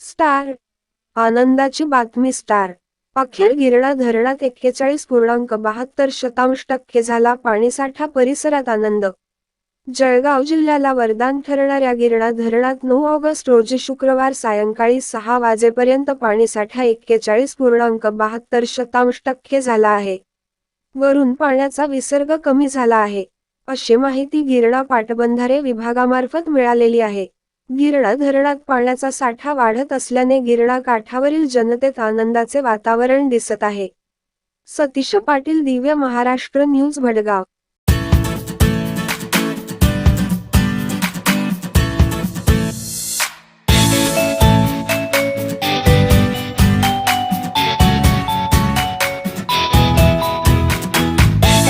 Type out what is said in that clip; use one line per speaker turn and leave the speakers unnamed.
Star. आनंदाची बातमी star. अखेर गिरणा धरणात एक्केचाळीस पूर्णांक बहात्तर शतांश टक्के झाला पाणीसाठा परिसरात आनंद. जळगाव जिल्ह्याला वरदान ठरणाऱ्या गिरणा धरणात नऊ ऑगस्ट रोजी शुक्रवार सायंकाळी सहा वाजेपर्यंत पाणीसाठा एक्केचाळीस पूर्णांक बहात्तर शतांश टक्के झाला आहे. वरून पाण्याचा विसर्ग कमी झाला आहे. अशी माहिती गिरणा पाटबंधारे विभागामार्फत मिळालेली आहे. गिरणा धरणात पाण्याचा साठा वाढत असल्याने गिरणा काठावरील जनतेत आनंदाचे वातावरण दिसत आहे. सतीश पाटील दिव्य महाराष्ट्र न्यूज भडगाव.